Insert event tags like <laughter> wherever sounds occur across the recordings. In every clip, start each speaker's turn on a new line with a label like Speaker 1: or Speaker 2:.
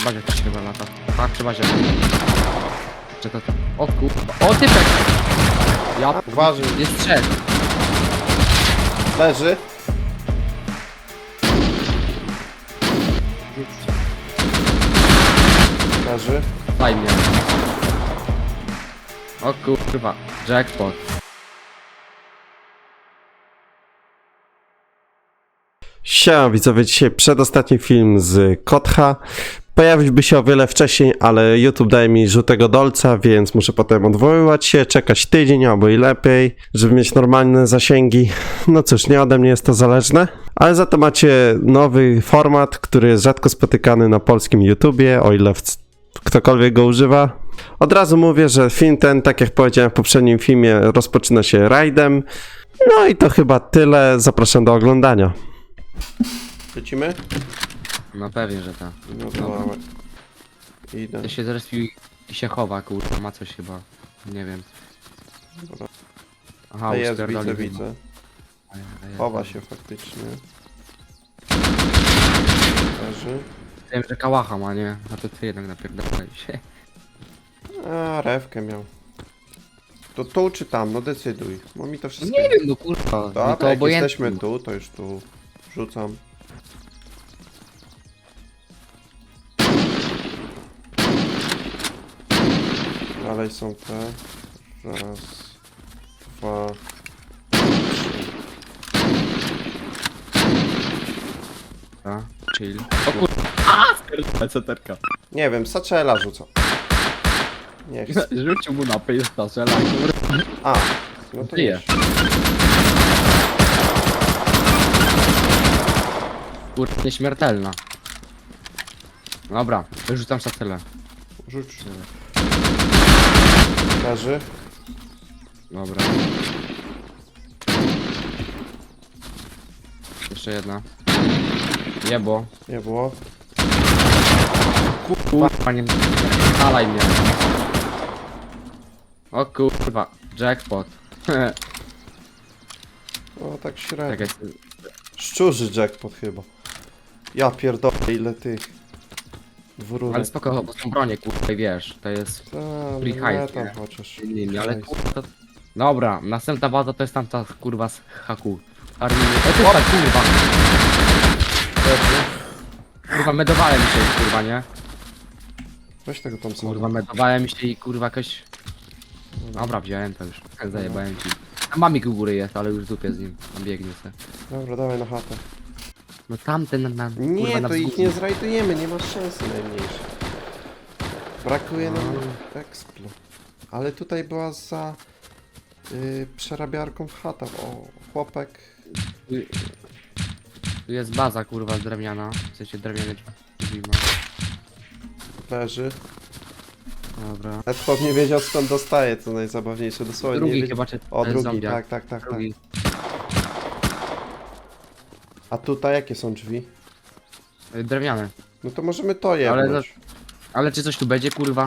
Speaker 1: Chyba, że ktoś chyba lata. Tak, chyba, że... Czy to... O kurwa. O, typek! Ja...
Speaker 2: Uważaj.
Speaker 1: Jest trzech.
Speaker 2: Leży. Leży.
Speaker 1: Daj mnie. O kurwa. Jackpot.
Speaker 3: Siema widzowie, dzisiaj przedostatni film z Kotcha. Pojawiłby się o wiele wcześniej, ale YouTube daje mi żółtego dolca, więc muszę potem odwoływać się, czekać tydzień albo i lepiej, żeby mieć normalne zasięgi. No cóż, nie ode mnie jest to zależne, ale za to macie nowy format, który jest rzadko spotykany na polskim YouTubie, o ile ktokolwiek go używa. Od razu mówię, że film ten, tak jak powiedziałem w poprzednim filmie, rozpoczyna się rajdem. No i to chyba tyle. Zapraszam do oglądania.
Speaker 2: Lecimy?
Speaker 1: No pewnie, że tak.
Speaker 2: No to mamy. Idę.
Speaker 1: Ja się zrespił i się chowa, kurwa. Ma coś chyba. Nie wiem.
Speaker 2: Dobra.
Speaker 1: Aha,
Speaker 2: A jest, widzę, widzę.
Speaker 1: A ja- a ja-
Speaker 2: Chowa się faktycznie. Leży.
Speaker 1: Wiem, że kałacha ma, nie? A to ty jednak napierdalaj się. <laughs>
Speaker 2: A, rewkę miał. To tu czy tam? No decyduj. Bo mi to wszystko...
Speaker 1: Nie wiem, no kurwa.
Speaker 2: Dobra,
Speaker 1: no to
Speaker 2: jak
Speaker 1: obojętnie.
Speaker 2: jesteśmy tu, to już tu rzucam. Dalej są te. Raz, dwa, trzy.
Speaker 1: Dobra, chill. O kurwa. Ceterka.
Speaker 2: Nie wiem, Saczela rzucam. Nie chcę. <laughs>
Speaker 1: Rzucił mu na pysta, strzela, kurwa.
Speaker 2: A, no to już.
Speaker 1: Kurwa, nieśmiertelna. Dobra, wyrzucam szatelę.
Speaker 2: Rzuć. Leży.
Speaker 1: Dobra. Jeszcze jedna. Jebo.
Speaker 2: Nie było.
Speaker 1: Kurwa, nie palaj mnie. O kurwa, jackpot.
Speaker 2: O, tak średnio.
Speaker 1: Czekaj,
Speaker 2: Szczurzy jackpot chyba. Ja pierdolę, ile tych
Speaker 1: ale spoko, bo są bronie, kurwa, i wiesz, to jest
Speaker 2: Ta,
Speaker 1: free
Speaker 2: no nie
Speaker 1: hide,
Speaker 2: tam
Speaker 1: nie?
Speaker 2: chociaż.
Speaker 1: innymi, ale kurwa to... Dobra, następna baza to jest tamta kurwa z haku. Armii... O ty tak, kurwa, kurwa, medowałem się, kurwa, nie?
Speaker 2: Weź tego tam
Speaker 1: Kurwa, medowałem się i kurwa jakoś... Dobra, wziąłem to już, tak zajebałem ci. A mamik u góry jest, ale już w dupie z nim, tam biegnie se.
Speaker 2: Dobra, dawaj na chatę.
Speaker 1: No tamten na, na kurwa,
Speaker 2: Nie,
Speaker 1: na
Speaker 2: to ich
Speaker 1: wzgórzu.
Speaker 2: nie zrajdujemy, nie ma szansy najmniejszej. Brakuje nam
Speaker 1: No.
Speaker 2: eksplo. Ale tutaj była za y, przerabiarką w chata. O, chłopek.
Speaker 1: Tu jest baza kurwa drewniana, w sensie drewniane drzwi ma.
Speaker 2: Leży.
Speaker 1: Dobra.
Speaker 2: Chłop nie wiedział skąd dostaje, co najzabawniejsze. Dosłownie nie
Speaker 1: Drugi
Speaker 2: wiedział.
Speaker 1: chyba czy
Speaker 2: O,
Speaker 1: ten
Speaker 2: drugi, tak, tak, tak, tak.
Speaker 1: Drugi.
Speaker 2: A tutaj jakie są drzwi?
Speaker 1: Y, Drewniane.
Speaker 2: No to możemy to
Speaker 1: Ale
Speaker 2: jebnąć.
Speaker 1: Ale czy coś tu będzie kurwa?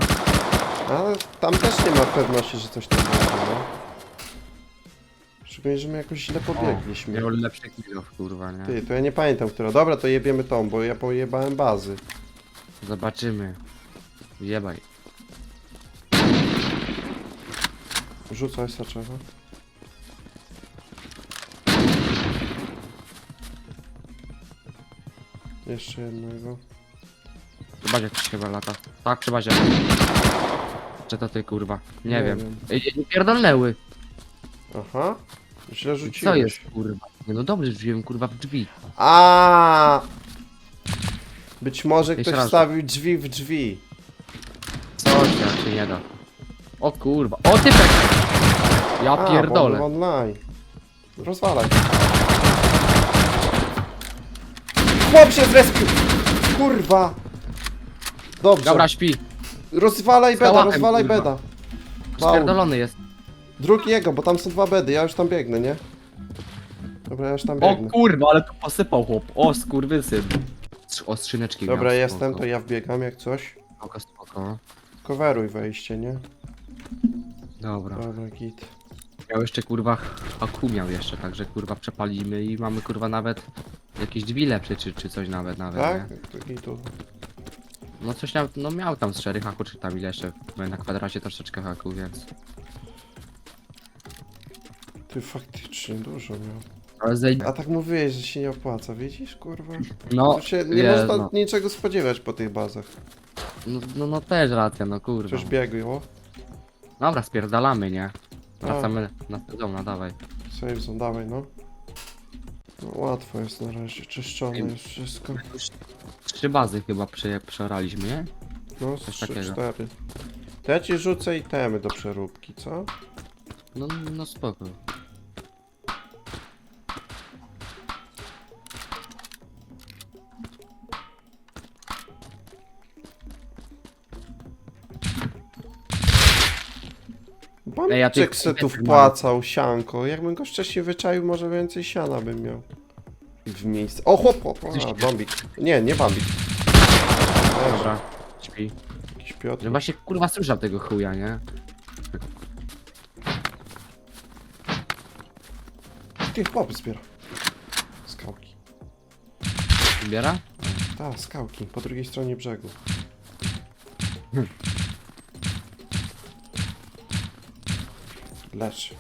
Speaker 2: Ale tam też nie ma pewności, że coś tam będzie, no. Szczególnie, że my jakoś źle pobiegliśmy.
Speaker 1: Miał lepszy kilof kurwa, nie?
Speaker 2: Ty, to ja nie pamiętam, która. Dobra, to jebiemy tą, bo ja pojebałem bazy.
Speaker 1: Zobaczymy. Jebaj.
Speaker 2: Rzucaj saczego. Jeszcze jednego.
Speaker 1: Chyba ktoś chyba lata. Tak, chyba że. Czy to ty kurwa? Nie,
Speaker 2: Nie
Speaker 1: wiem.
Speaker 2: wiem.
Speaker 1: Ej, pierdolnęły.
Speaker 2: Aha. Źle rzuciłeś.
Speaker 1: Co jest kurwa? Nie no dobrze rzuciłem kurwa w drzwi.
Speaker 2: A. Być może
Speaker 1: Jeszcze
Speaker 2: ktoś
Speaker 1: raz.
Speaker 2: wstawił drzwi w drzwi.
Speaker 1: Co się, się nie da. O kurwa. O typek! Ja
Speaker 2: A,
Speaker 1: pierdolę.
Speaker 2: on online. Rozwalaj. Chłop się zrespił! Kurwa! Dobrze.
Speaker 1: Dobra, śpi.
Speaker 2: Rozwalaj beda,
Speaker 1: Skałachem,
Speaker 2: rozwalaj
Speaker 1: kurwa.
Speaker 2: beda. Mało.
Speaker 1: Spierdolony jest.
Speaker 2: Drugi jego, bo tam są dwa bedy, ja już tam biegnę, nie? Dobra, ja już tam
Speaker 1: O
Speaker 2: biegnę.
Speaker 1: kurwa, ale tu posypał chłop. O skurwysyn. Trz- O skrzyneczki
Speaker 2: Dobra,
Speaker 1: miał,
Speaker 2: jestem,
Speaker 1: spoko.
Speaker 2: to ja wbiegam jak coś.
Speaker 1: Spoko, spoko.
Speaker 2: Coveruj wejście, nie?
Speaker 1: Dobra.
Speaker 2: Dobra, git.
Speaker 1: Miał jeszcze kurwa haku miał jeszcze, także kurwa przepalimy i mamy kurwa nawet jakieś drzwi lepsze czy, czy coś nawet nawet,
Speaker 2: Tak?
Speaker 1: nie?
Speaker 2: To gitu.
Speaker 1: No coś miał, no miał tam z 4 haku, czy tam ile jeszcze, na kwadracie troszeczkę haku, więc...
Speaker 2: Ty faktycznie dużo miał.
Speaker 1: Ale zej...
Speaker 2: A tak mówiłeś, że się nie opłaca, widzisz, kurwa?
Speaker 1: No,
Speaker 2: Tu się nie
Speaker 1: wie,
Speaker 2: można
Speaker 1: no.
Speaker 2: niczego spodziewać po tych bazach.
Speaker 1: No, no, no też racja, no kurwa.
Speaker 2: Coś biegło.
Speaker 1: Dobra, spierdalamy, nie? Wracamy na sezon, dawaj.
Speaker 2: Save zone, dawaj no. No łatwo jest na razie, czyszczone
Speaker 1: Ej.
Speaker 2: jest wszystko.
Speaker 1: Trzy bazy chyba prze, przoraliśmy, nie?
Speaker 2: No,
Speaker 1: Coś
Speaker 2: trzy,
Speaker 1: takiego.
Speaker 2: cztery. To ja ci rzucę itemy do przeróbki, co?
Speaker 1: No, no spoko. Ej, ja tych-
Speaker 2: se tu wpłacał sianko. Jakbym go wcześniej wyczaił, może więcej siana bym miał. W miejsce. O, chłop, chłop, a, bombik. Nie, nie bombik.
Speaker 1: Dobra, śpi.
Speaker 2: Jakiś Piotr.
Speaker 1: No właśnie kurwa słyszał tego chuja, nie?
Speaker 2: Ty, chłop zbiera. Skałki.
Speaker 1: Zbiera?
Speaker 2: Tak, skałki, po drugiej stronie brzegu. Lecz.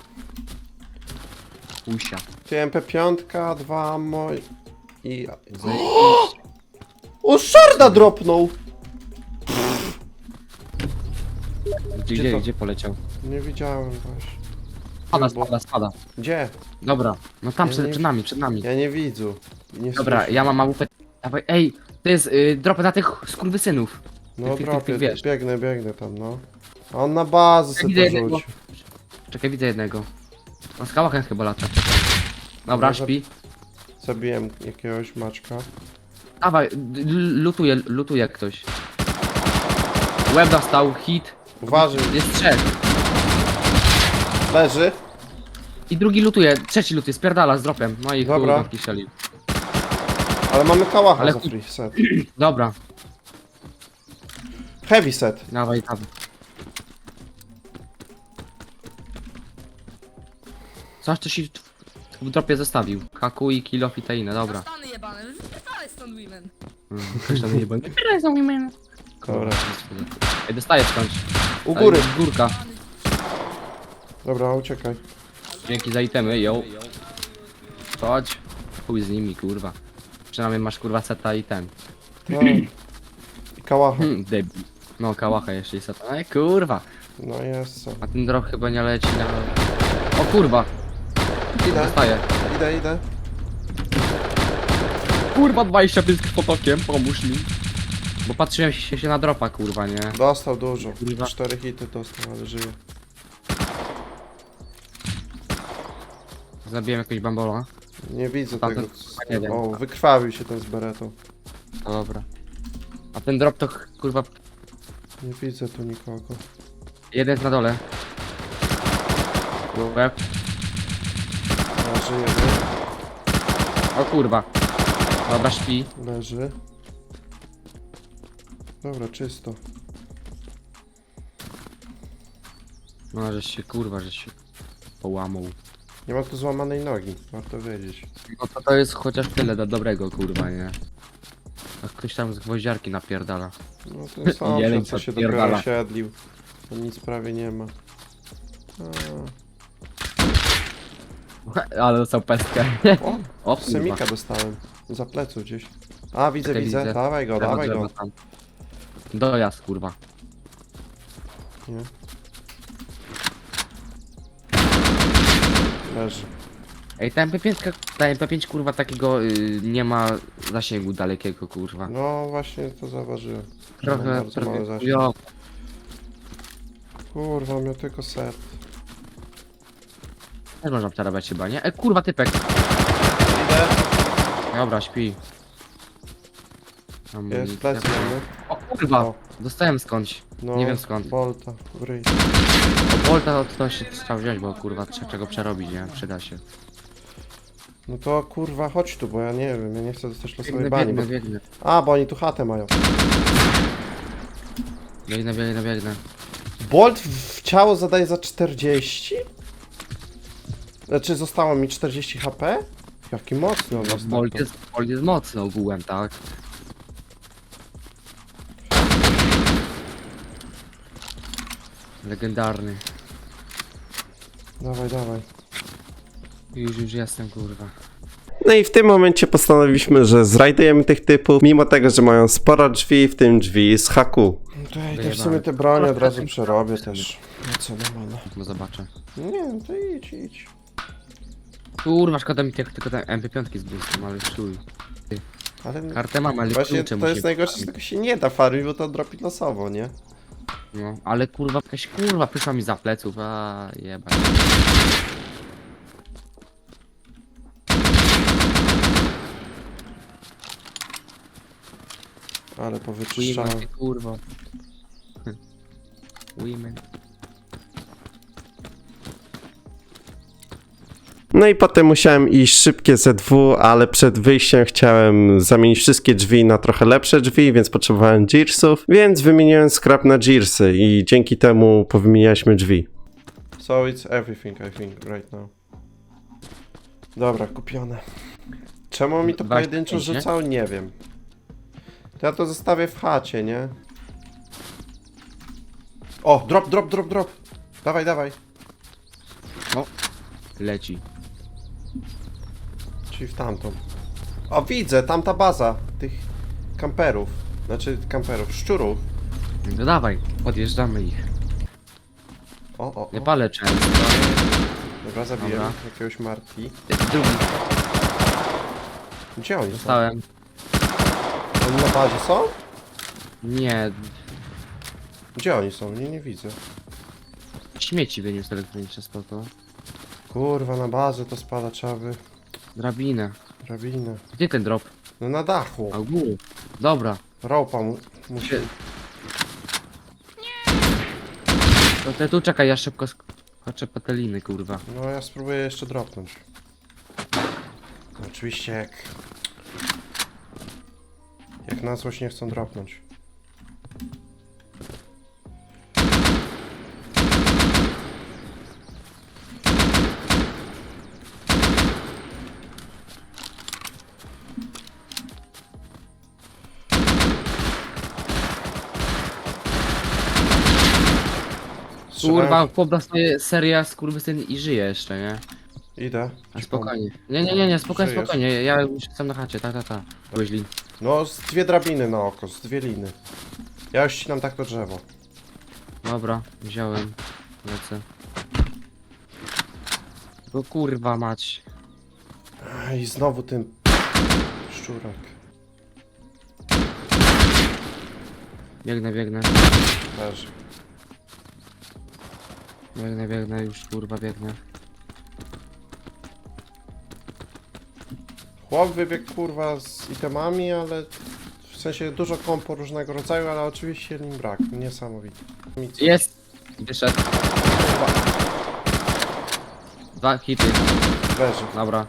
Speaker 1: Usia.
Speaker 2: Ty MP5, dwa ammo i... <gasps> O, szarda dropnął!
Speaker 1: Gdzie,
Speaker 2: Gdzie
Speaker 1: gdzie,
Speaker 2: to?
Speaker 1: gdzie poleciał?
Speaker 2: Nie widziałem właśnie.
Speaker 1: Spada,
Speaker 2: Bo-
Speaker 1: spada, spada.
Speaker 2: Gdzie?
Speaker 1: Dobra, no tam
Speaker 2: Ja
Speaker 1: przed,
Speaker 2: nie-
Speaker 1: przed nami, przed nami.
Speaker 2: Ja nie widzę. Nie
Speaker 1: Dobra,
Speaker 2: słyszę.
Speaker 1: ja mam małupę. Dawaj, ej, to jest y, drop na tych skurwysynów.
Speaker 2: No
Speaker 1: tych- tych-
Speaker 2: dropię,
Speaker 1: tych, wiesz.
Speaker 2: biegnę, biegnę tam, no. A on na bazę sobie
Speaker 1: widzę
Speaker 2: to
Speaker 1: jednego.
Speaker 2: rzucił.
Speaker 1: Czekaj, widzę jednego. Na skałach chyba lata, czekaj. Dobra,
Speaker 2: Może-
Speaker 1: śpi.
Speaker 2: Zabiłem jakiegoś maczka.
Speaker 1: Dawaj, d- lutuje, lutuje ktoś. Łeb dostał, hit.
Speaker 2: Uważaj,
Speaker 1: Jest trzech.
Speaker 2: leży.
Speaker 1: I drugi lutuje, trzeci lutuje, spierdala z dropem. No i
Speaker 2: Dobra.
Speaker 1: kurwa kiseli.
Speaker 2: Ale mamy kałacha
Speaker 1: Ale
Speaker 2: za
Speaker 1: chuj.
Speaker 2: free set. <clears throat>
Speaker 1: Dobra,
Speaker 2: Heavy set.
Speaker 1: dawaj, dawaj. Coś to się w w dropie zostawił. Haku i kill off i te inne, dobra.
Speaker 4: Stany jebane, wypierdalaj stąd women.
Speaker 1: Mm, nie będzie.
Speaker 2: Dobra.
Speaker 1: Ej, dostaję skądś.
Speaker 2: U góry.
Speaker 1: Ej, Górka.
Speaker 2: Dobra, uciekaj.
Speaker 1: Dzięki za itemy, yo. Chodź. Chuj z nimi, kurwa. Przynajmniej masz kurwa seta i ten.
Speaker 2: No. I kałacha.
Speaker 1: Hmm, debil. No, kałacha jeszcze i seta. Ej, kurwa.
Speaker 2: No jest co.
Speaker 1: A ten drog chyba nie leci na... O kurwa.
Speaker 2: Idę,
Speaker 1: Dostaję.
Speaker 2: idę, idę.
Speaker 1: Kurwa, 25 krwotokiem, pomóż mi. Bo patrzyłem się, się na dropa, kurwa, nie?
Speaker 2: Dostał dużo.
Speaker 1: Kurwa.
Speaker 2: Cztery hity dostał, ale żyje.
Speaker 1: Zabiłem jakiegoś bambola.
Speaker 2: Nie widzę
Speaker 1: Tamten
Speaker 2: tego.
Speaker 1: chyba nie wiem.
Speaker 2: O, wykrwawił się ten z beretą.
Speaker 1: No dobra. A ten drop to ch- kurwa
Speaker 2: Nie widzę tu nikogo.
Speaker 1: jeden jest na dole. Łeb.
Speaker 2: Leży jeden.
Speaker 1: O kurwa. Dobra, śpi.
Speaker 2: Leży. Dobra, czysto.
Speaker 1: No, żeś się kurwa, żeś się połamał.
Speaker 2: Nie ma tu złamanej nogi, warto wiedzieć.
Speaker 1: No to to jest chociaż tyle do dobrego, kurwa, nie? A ktoś tam z gwoździarki napierdala.
Speaker 2: No ten <laughs> sam,
Speaker 1: Jeleń
Speaker 2: co się
Speaker 1: podpierdala.
Speaker 2: dopiero osiedlił. To nic prawie nie ma. A, <laughs>
Speaker 1: Ale dostał pestkę.
Speaker 2: o, <laughs>
Speaker 1: O kurwa.
Speaker 2: semika dostałem. Za pleców gdzieś. A, widzę,
Speaker 1: Czekaj,
Speaker 2: widzę.
Speaker 1: widzę.
Speaker 2: Dawaj go, dawaj
Speaker 1: drzewo
Speaker 2: go.
Speaker 1: tam. Dojazd, kurwa.
Speaker 2: Nie. Leży.
Speaker 1: Ej, ta MP5, ta MP5 kurwa takiego y, nie ma zasięgu dalekiego, kurwa.
Speaker 2: No właśnie to zauważyłem.
Speaker 1: Trochę,
Speaker 2: bardzo mały
Speaker 1: trochę
Speaker 2: zasięg.
Speaker 1: chujowo.
Speaker 2: Kurwa, miał tylko set.
Speaker 1: Też można przerabiać chyba, nie? Ej, kurwa, typek.
Speaker 2: Idę.
Speaker 1: Dobra, śpi.
Speaker 2: Jest
Speaker 1: Amunicja.
Speaker 2: plecy mamy.
Speaker 1: O kurwa,
Speaker 2: O,
Speaker 1: dostałem skądś.
Speaker 2: no,
Speaker 1: Nie wiem skąd.
Speaker 2: Bolta, w ryj.
Speaker 1: O Bolta to, to się trzeba wziąć, bo kurwa trzeba czego przerobić, nie? Przyda się.
Speaker 2: No to kurwa, chodź tu, bo ja nie wiem, ja nie chcę dostać losowej
Speaker 1: Biegnę,
Speaker 2: bani.
Speaker 1: biegnę,
Speaker 2: Bo...
Speaker 1: biegnę.
Speaker 2: A, bo oni tu chatę mają.
Speaker 1: Biegnę, biegnę, biegnę.
Speaker 2: Bolt w ciało zadaje za 40? Znaczy zostało mi 40 HP? Jaki mocny on
Speaker 1: No,
Speaker 2: jest.
Speaker 1: Bolt jest, jest mocny ogółem, tak? Legendarny.
Speaker 2: Dawaj, dawaj.
Speaker 1: Już, już jestem, kurwa.
Speaker 3: No i w tym momencie postanowiliśmy, że zrajdujemy tych typów, mimo tego, że mają sporo drzwi, w tym drzwi z haku.
Speaker 2: No to ja w sumie te bronie od razu tak przerobię też. No co, normalne.
Speaker 1: No zobaczę.
Speaker 2: Nie, no to idź, idź.
Speaker 1: Kurwa, szkoda mi tych, tylko te MP5 z boostem, ale czuj.
Speaker 2: Ale
Speaker 1: Kartę mam, ale
Speaker 2: właśnie
Speaker 1: klucze
Speaker 2: to
Speaker 1: musi
Speaker 2: jest najgorsze, że tego się nie da farmić, bo to dropi losowo, nie?
Speaker 1: No, ale kurwa, jakaś kurwa przyszła mi za pleców, a jebać.
Speaker 2: Ale
Speaker 1: Women,
Speaker 2: powyczyszczałem.
Speaker 1: kurwa. Women.
Speaker 3: No i potem musiałem iść szybkie ZW, ale przed wyjściem chciałem zamienić wszystkie drzwi na trochę lepsze drzwi, więc potrzebowałem Gearsów, więc wymieniłem scrap na Gearsy i dzięki temu powymienialiśmy drzwi.
Speaker 2: So it's everything, I think, right now. Dobra, kupione. Czemu mi to
Speaker 1: Dwa
Speaker 2: pojedynczo
Speaker 1: pięć?
Speaker 2: Nie wiem. To ja to zostawię w chacie, nie? O, drop, drop, drop, drop. Dawaj, dawaj.
Speaker 1: Leci.
Speaker 2: Czyli w tamtą. O, widzę, tamta baza tych kamperów. Znaczy kamperów, szczurów.
Speaker 1: No dawaj, podjeżdżamy ich.
Speaker 2: O, o,
Speaker 1: Nie
Speaker 2: o.
Speaker 1: palę często.
Speaker 2: Dobra, zabiję
Speaker 1: Dobra.
Speaker 2: jakiegoś Marti.
Speaker 1: Drugi
Speaker 2: Gdzie oni są?
Speaker 1: dostałem.
Speaker 2: Oni na bazie są?
Speaker 1: Nie,
Speaker 2: Gdzie oni są? Nie, nie widzę.
Speaker 1: śmieci wyniósł elektroniczne spoko.
Speaker 2: Kurwa, na bazę to spada, trzeba by...
Speaker 1: Drabinę.
Speaker 2: Drabinę.
Speaker 1: Gdzie ten drop?
Speaker 2: No na dachu.
Speaker 1: A góry. Dobra.
Speaker 2: Ropa mu... musi...
Speaker 1: To ty tu czekaj, ja szybko skoczę pateliny, kurwa.
Speaker 2: No ja spróbuję jeszcze dropnąć. Oczywiście jak... Jak na złość nie chcą dropnąć.
Speaker 1: Kurwa, chłop dostaje seria skurwysyn i żyje jeszcze, nie?
Speaker 2: Idę.
Speaker 1: A spokojnie. Nie, nie, nie, nie, spokojnie,
Speaker 2: Żyjesz?
Speaker 1: spokojnie. Ja już jestem na chacie, ta, ta, ta. Byłeś lin.
Speaker 2: No, z dwie drabiny na oko, z dwie liny. Ja już ścinam tak to drzewo.
Speaker 1: Dobra, wziąłem. Lecę. Bo kurwa mać.
Speaker 2: I znowu ten szczurak.
Speaker 1: Biegnę, biegnę.
Speaker 2: Leży.
Speaker 1: Biegnę, biegnę, już kurwa biegnę.
Speaker 2: Chłop wybiegł kurwa z itemami, ale w sensie dużo kompo różnego rodzaju, ale oczywiście nim brak. Niesamowite. Nic.
Speaker 1: Jest! Wyszedł. Dwa hity.
Speaker 2: Leży.
Speaker 1: Dobra.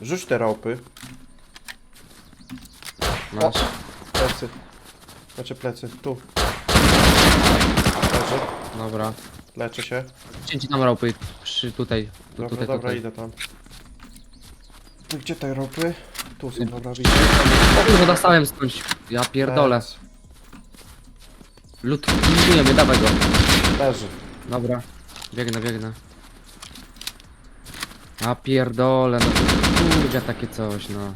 Speaker 2: Rzuć te ropy.
Speaker 1: Masz.
Speaker 2: Plecy. Znaczy plecy. Tu.
Speaker 1: Dobra.
Speaker 2: Leczę się.
Speaker 1: Cięci tam ropy. Przy tutaj. Tu,
Speaker 2: Dobra,
Speaker 1: tutaj,
Speaker 2: dobra,
Speaker 1: tutaj.
Speaker 2: idę tam. Gdzie te ropy? Tu są, dobra, widzę.
Speaker 1: O kurwa, dostałem skądś. Ja pierdolę. Lut, lutujemy, dawaj go.
Speaker 2: Leży.
Speaker 1: Dobra. Biegnę, biegnę. A pierdolę, no to kurde takie coś, no.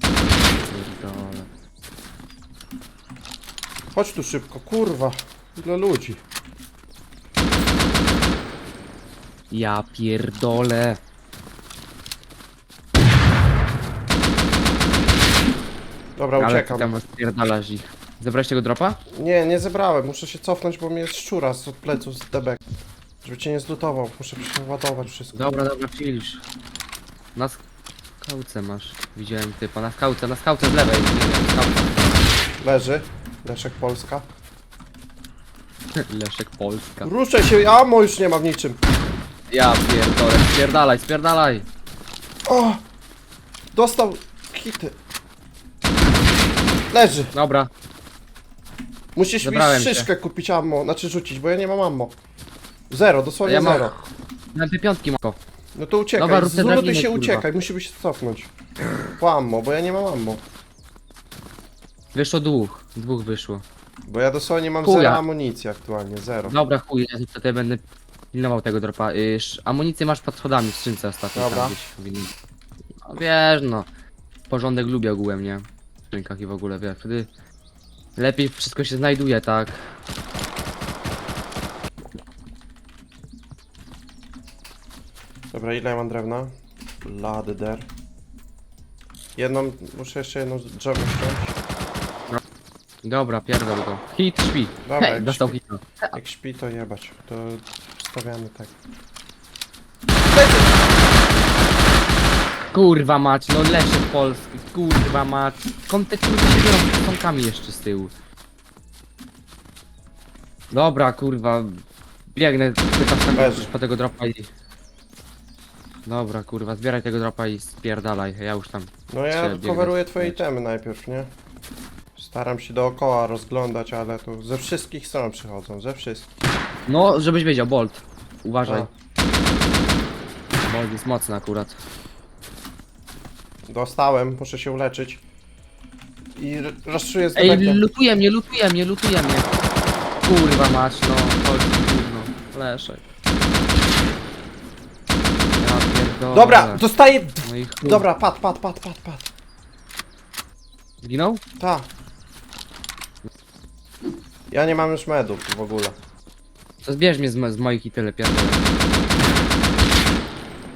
Speaker 1: Pierdolę.
Speaker 2: Chodź tu szybko, kurwa. Ile ludzi.
Speaker 1: Ja pierdolę.
Speaker 2: Dobra,
Speaker 1: Ale ty
Speaker 2: uciekam.
Speaker 1: tam spierdalasz ich. Zebrałeś tego dropa?
Speaker 2: Nie, nie zebrałem. Muszę się cofnąć, bo mnie jest szczura z od pleców z debek. Żeby cię nie zlutował. Muszę przeładować wszystko.
Speaker 1: Dobra, dobra, chillisz. Na skałce masz. Widziałem typa. Na skałce, na skałce z lewej. Nie skałce.
Speaker 2: Leży. Leszek Polska.
Speaker 1: Leszek Polska.
Speaker 2: Ruszaj się, amo już nie ma w niczym.
Speaker 1: Ja pierdolę, spierdalaj, spierdalaj.
Speaker 2: O! Dostał hity. Leży.
Speaker 1: Dobra,
Speaker 2: Musisz
Speaker 1: Zebrałem
Speaker 2: mi
Speaker 1: się.
Speaker 2: szyszkę kupić ammo, znaczy rzucić, bo ja nie mam ammo. Zero, dosłownie
Speaker 1: Ja mam-
Speaker 2: zero.
Speaker 1: na te piątki mako.
Speaker 2: No to uciekaj,
Speaker 1: Dobra, rób
Speaker 2: z
Speaker 1: te
Speaker 2: Zulu ty
Speaker 1: drabiny,
Speaker 2: się
Speaker 1: kurwa.
Speaker 2: uciekaj, musimy się cofnąć. Po ammo, bo ja nie mam ammo.
Speaker 1: Wyszło dwóch. Dwóch wyszło.
Speaker 2: Bo ja dosłownie mam
Speaker 1: Chuja.
Speaker 2: zero amunicji aktualnie, zero.
Speaker 1: Dobra, chuj, ja tutaj będę pilnował tego dropa. Iż amunicję masz pod schodami w skrzynce ostatnio.
Speaker 2: Dobra.
Speaker 1: Tam gdzieś powinien. No wiesz no. Porządek lubię ogółem, nie? W skrzynkach i w ogóle, wiesz, wtedy lepiej wszystko się znajduje, tak?
Speaker 2: Dobra, ile ja mam drewna? Lady der. Jedną, muszę jeszcze jedną drzewo ściąć.
Speaker 1: Dobra, pierdol go. Hit, śpi.
Speaker 2: Dobra,
Speaker 1: Hej,
Speaker 2: jak
Speaker 1: dostał
Speaker 2: śpi.
Speaker 1: hita.
Speaker 2: Jak śpi to jebać, to stawiamy tak.
Speaker 1: Kurwa mać, no Leszek Polski, kurwa mać. Skąd te kurwa się biorą z kątkami jeszcze z tyłu? Dobra, kurwa. Biegnę, pytam tam
Speaker 2: Leży.
Speaker 1: po tego dropa i... Dobra, kurwa, zbieraj tego dropa i spierdalaj, ja już tam...
Speaker 2: No ja
Speaker 1: Trzeba biegać.
Speaker 2: coveruję twoje itemy najpierw, nie? Staram się dookoła rozglądać, ale tu ze wszystkich stron przychodzą, ze wszystkich.
Speaker 1: No, żebyś wiedział, Bolt. Uważaj.
Speaker 2: A.
Speaker 1: Bolt jest mocny akurat.
Speaker 2: Dostałem, muszę się uleczyć. I r- rozczuję z
Speaker 1: Ej, lutuje mnie, lutuje mnie, lutuje mnie. Kurwa mać, no, Polski, gówno. Leszek. Ja pierdolę.
Speaker 2: Dobra, dostaję...
Speaker 1: No i chuj.
Speaker 2: Dobra, pad, pad, pad, pad, pad.
Speaker 1: Zginął?
Speaker 2: Ta. Ja nie mam już medów w ogóle.
Speaker 1: To zbierz mnie z, mo- z moich i tyle, pierdolę.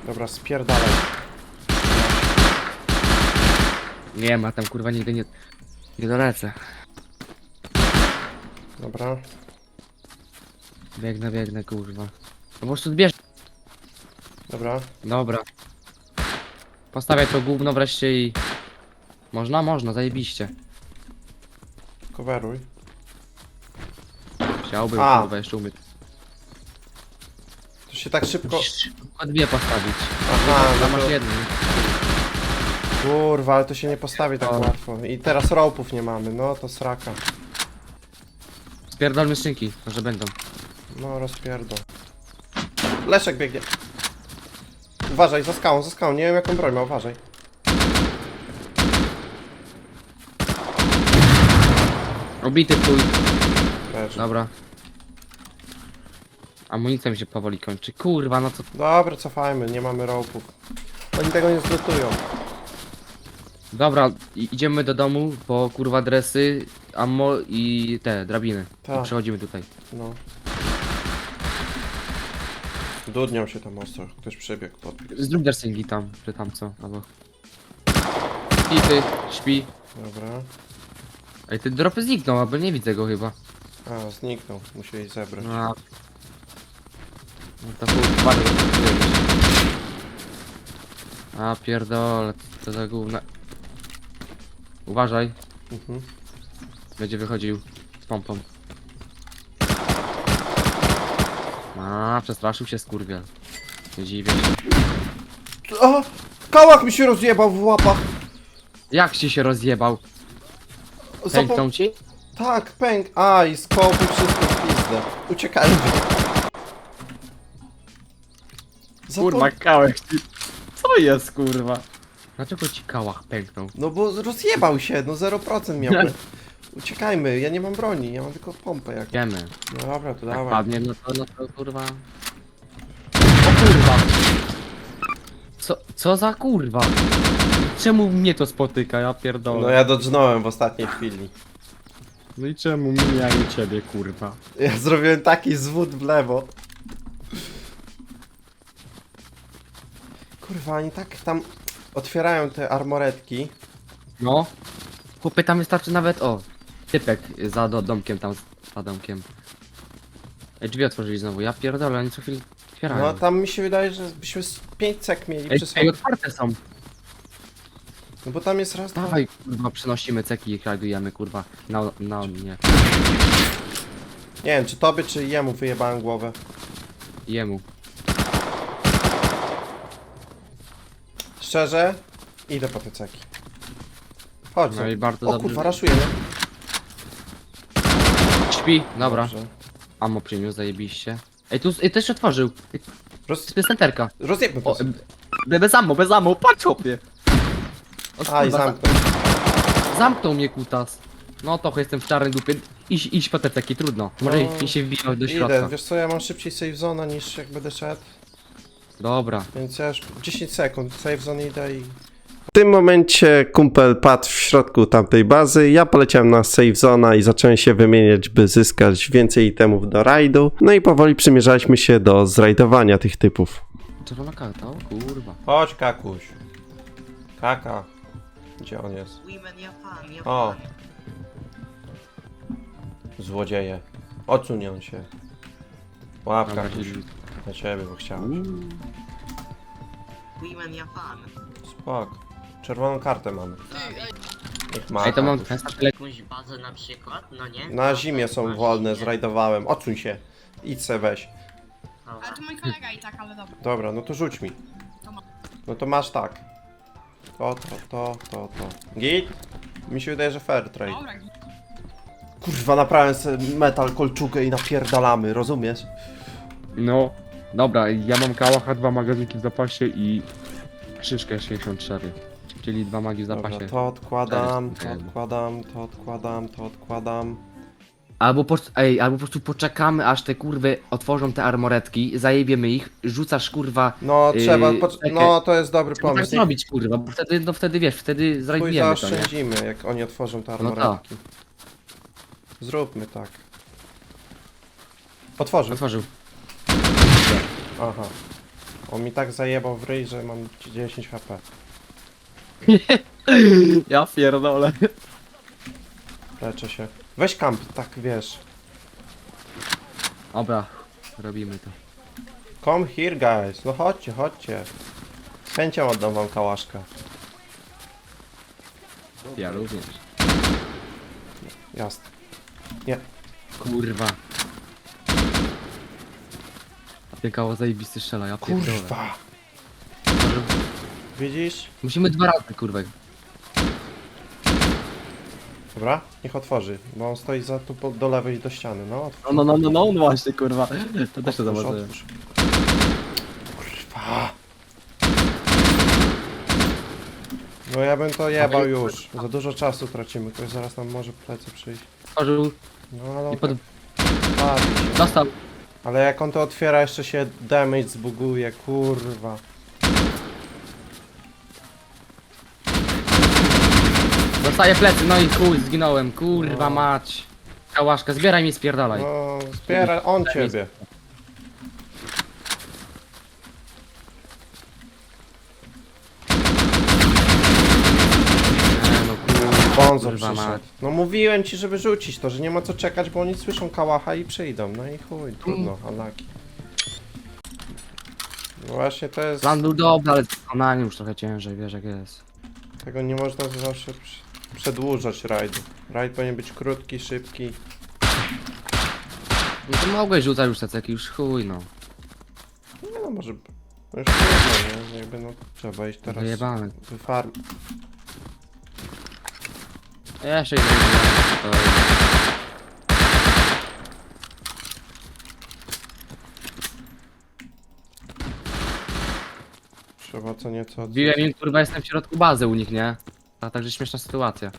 Speaker 2: Dobra, spierdalaj.
Speaker 1: Nie ma, tam kurwa nigdy nie... Nie dolecę.
Speaker 2: Dobra.
Speaker 1: Biegnę, biegnę, kurwa. No po prostu zbierz.
Speaker 2: Dobra.
Speaker 1: Dobra. Postawiaj to gówno wreszcie i... Można? Można, zajebiście.
Speaker 2: Coveruj.
Speaker 1: Chciałbym,
Speaker 2: A.
Speaker 1: kurwa, jeszcze umieć.
Speaker 2: To się tak szybko...
Speaker 1: Musisz tylko dwie postawić.
Speaker 2: Aha,
Speaker 1: Tam
Speaker 2: no
Speaker 1: masz
Speaker 2: to...
Speaker 1: jedną.
Speaker 2: Kurwa, ale to się nie postawi tak
Speaker 1: O.
Speaker 2: łatwo. I teraz ropów nie mamy, no to sraka.
Speaker 1: Spierdolmy skrzynki, może będą.
Speaker 2: No, rozpierdol. Leszek biegnie. Uważaj, za skałą, za skałą. Nie wiem jaką broń ma, uważaj.
Speaker 1: Obity chuj.
Speaker 2: Leży.
Speaker 1: Dobra. Amunicja mi się powoli kończy. Kurwa, no co...
Speaker 2: Dobra, cofajmy, nie mamy ropów. Oni tego nie zlutują.
Speaker 1: Dobra, i- idziemy do domu po kurwa dresy, ammo i te drabiny.
Speaker 2: Tak.
Speaker 1: I przechodzimy tutaj.
Speaker 2: No. Dudnią się tam ostro. Ktoś przebiegł pod.
Speaker 1: Zrób dersingi tam, czy tam co, albo... I ty, śpi.
Speaker 2: Dobra.
Speaker 1: Ej, ty dropy zniknął, albo nie widzę go chyba.
Speaker 2: A, zniknął. Musieli zebrać.
Speaker 1: No, no to chuj, bardzo A pierdolę, co za gówna. Uważaj,
Speaker 2: Mhm.
Speaker 1: będzie wychodził z pompą. A, przestraszył się skurwiel. Nie dziwię się.
Speaker 2: A! Kałach mi się rozjebał w łapach.
Speaker 1: Jak ci się rozjebał?
Speaker 2: Zapo-
Speaker 1: Pęknął ci?
Speaker 2: Tak, pęk. A, i wszystko w pizdę. Uciekajmy. Zapo-
Speaker 1: kałek Co jest kurwa? Dlaczego ci kałach pęknął?
Speaker 2: No bo rozjebał się, no 0% miał. <laughs> Uciekajmy, ja nie mam broni, ja mam tylko pompę jak.
Speaker 1: Wiemy.
Speaker 2: No dobra, to
Speaker 1: Jak
Speaker 2: dawaj.
Speaker 1: padnie, no to, no to kurwa. O kurwa! Co, co za kurwa? Czemu mnie to spotyka, ja pierdolę?
Speaker 2: No ja dodżnąłem w ostatniej chwili.
Speaker 1: No i czemu mnie, a nie ciebie, kurwa?
Speaker 2: Ja zrobiłem taki zwód w lewo. Kurwa, oni tak tam otwierają te armoretki.
Speaker 1: No. Chłopie, tam wystarczy nawet, o, typek za do, domkiem tam, za domkiem. Ej, drzwi otworzyli znowu, ja pierdolę, oni co chwilę otwierają.
Speaker 2: No tam mi się wydaje, że byśmy z 5 cek mieli
Speaker 1: Ej,
Speaker 2: sobie.
Speaker 1: ej, otwarte są.
Speaker 2: No bo tam jest raz.
Speaker 1: Dawaj, kurwa, przynosimy ceki i krajdujemy, kurwa, na, na nie,
Speaker 2: Nie wiem, czy tobie, czy jemu wyjebałem głowę.
Speaker 1: jemu.
Speaker 2: Szczerze, idę po te ceki. Chodź.
Speaker 1: No i
Speaker 2: Zek.
Speaker 1: bardzo
Speaker 2: o
Speaker 1: dobrze.
Speaker 2: kurwa, raszujemy.
Speaker 1: Śpi, dobra.
Speaker 2: Dobrze.
Speaker 1: Amo przyniósł, zajebiście. Ej, tu, ej, też otworzył. Ej,
Speaker 2: Roz...
Speaker 1: To jest centerka.
Speaker 2: Rozjebmy to.
Speaker 1: Be- bez ammo, bez ammo, patrz chłopie. O,
Speaker 2: Aj,
Speaker 1: kurwa,
Speaker 2: zamknął.
Speaker 1: za- Zamknął mnie kutas. No to jestem w czarnej dupie. Idź, idź po te taki trudno. Może
Speaker 2: No,
Speaker 1: mi się wbijał do
Speaker 2: Idę,
Speaker 1: środka.
Speaker 2: wiesz co, ja mam szybciej save zona niż jak będę szedł.
Speaker 1: Dobra.
Speaker 2: Więc ja już 10 sekund, save zone idę i...
Speaker 3: W tym momencie kumpel padł w środku tamtej bazy, ja poleciałem na save zona i zacząłem się wymieniać, by zyskać więcej itemów do rajdu. No i powoli przymierzaliśmy się do zrajdowania tych typów.
Speaker 1: Czerwona karta, o kurwa.
Speaker 2: Chodź, kakuś. Kaka. Gdzie on jest?
Speaker 5: Women, ja fan, ja
Speaker 2: O. Złodzieje. Odsunią się. Łap,
Speaker 1: Dobra,
Speaker 2: Na ciebie, bo chciałem.
Speaker 5: Women, ja fan.
Speaker 2: Spok. Czerwoną kartę mamy. Niech ma,
Speaker 1: Ej, to mam tyle.
Speaker 5: Jakąś bazę na przykład, no nie?
Speaker 2: Na zimie są wolne, zrajdowałem. Odsuń się. Idź se weź.
Speaker 4: Ale to mój kolega i tak, ale dobra.
Speaker 2: Dobra, no to rzuć mi. No to masz tak. To, to, to, to, to. Git? Mi się wydaje, że fair trade.
Speaker 4: Dobra,
Speaker 2: Kurwa, naprawiam sobie metal kolczugę i napierdalamy, rozumiesz?
Speaker 6: No, dobra, ja mam kałacha, dwa magazynki w zapasie i szyszkę 64.
Speaker 1: Czyli dwa magi w
Speaker 2: Dobra,
Speaker 1: zapasie.
Speaker 2: to odkładam, to odkładam, to odkładam, to odkładam.
Speaker 1: Albo po, ej, albo po prostu poczekamy, aż te kurwy otworzą te armoretki, zajebiemy ich, rzucasz kurwa.
Speaker 2: No
Speaker 1: Yy,
Speaker 2: trzeba,
Speaker 1: czekaj.
Speaker 2: no to jest dobry
Speaker 1: Trzeba tak
Speaker 2: pomysł.
Speaker 1: zrobić kurwa, bo wtedy, no wtedy wiesz, wtedy
Speaker 2: Chuj
Speaker 1: to, nie?
Speaker 2: zaoszczędzimy, jak oni otworzą te
Speaker 1: No
Speaker 2: armoretki. Zróbmy tak. Otworzył.
Speaker 1: Otworzył.
Speaker 2: Aha. On mi tak zajebał w ryj, że mam 10 HP. <laughs>
Speaker 1: Ja pierdolę.
Speaker 2: Leczę się. Weź kamp, tak wiesz.
Speaker 1: Dobra, robimy to.
Speaker 2: Come here guys, no chodźcie, chodźcie. Z chęcią oddam wam kałaszka.
Speaker 1: Ja również.
Speaker 2: Jasne.
Speaker 1: Kurwa. A ty kało zajebisty strzela, ja pierdolę.
Speaker 2: Kurwa. Widzisz?
Speaker 1: Musimy dwa razy kurwa.
Speaker 2: Dobra, niech otworzy, bo on stoi za tu po, do lewej do ściany, no otwórz.
Speaker 1: No, no, no, no, no właśnie kurwa. To też to
Speaker 2: otwórz,
Speaker 1: zobaczyłem.
Speaker 2: otwórz. Kurwa. No ja bym to jebał już. Za dużo czasu tracimy, ktoś zaraz nam może plecy przyjść.
Speaker 1: Otworzył
Speaker 2: No ale
Speaker 1: i pod...
Speaker 2: się.
Speaker 1: Dostał.
Speaker 2: Ale jak on to otwiera, jeszcze się damage zbuguje, kurwa.
Speaker 1: Dostaję plecy, no i chuj, zginąłem. Kurwa
Speaker 2: No.
Speaker 1: mać. Kałaszka, zbieraj mi spierdalaj.
Speaker 2: No, zbiera on ciebie.
Speaker 1: No kurwa.
Speaker 2: Bonzo
Speaker 1: Kurwa
Speaker 2: przyszedł.
Speaker 1: mać.
Speaker 2: No mówiłem ci, żeby rzucić to, że nie ma co czekać, bo oni słyszą kałacha i przyjdą. No i chuj, trudno, alaki. No właśnie to jest...
Speaker 1: Plan był dobry, ale wykonanie już trochę ciężej, wiesz jak jest.
Speaker 2: Tego nie można zawsze przy- przedłużać rajdu. Rajd powinien być krótki, szybki.
Speaker 1: No to mogłeś rzucać już taceki, już chuj no.
Speaker 2: Nie no, może... No już trudno, nie? Jakby no, trzeba iść teraz...
Speaker 1: Wyjebane.
Speaker 2: Wyfarm...
Speaker 1: Ja jeszcze idę. To...
Speaker 2: Trzeba co nieco...
Speaker 1: Wbiłem im, kurwa, jestem w środku bazy u nich, nie? A także śmieszna sytuacja.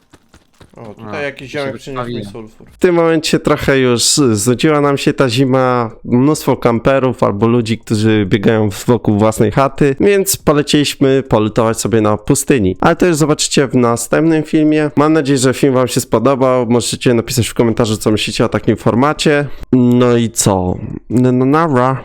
Speaker 2: O, tutaj
Speaker 1: A,
Speaker 2: jakiś
Speaker 1: się
Speaker 2: ziomek przyniósł mi
Speaker 1: wystawiłem.
Speaker 2: sulfur.
Speaker 3: W tym momencie trochę już znudziła nam się ta zima, mnóstwo kamperów albo ludzi, którzy biegają wokół własnej chaty, więc polecieliśmy polutować sobie na pustyni. Ale to już zobaczycie w następnym filmie. Mam nadzieję, że film wam się spodobał. Możecie napisać w komentarzu, co myślicie o takim formacie. No i co? No, no nara.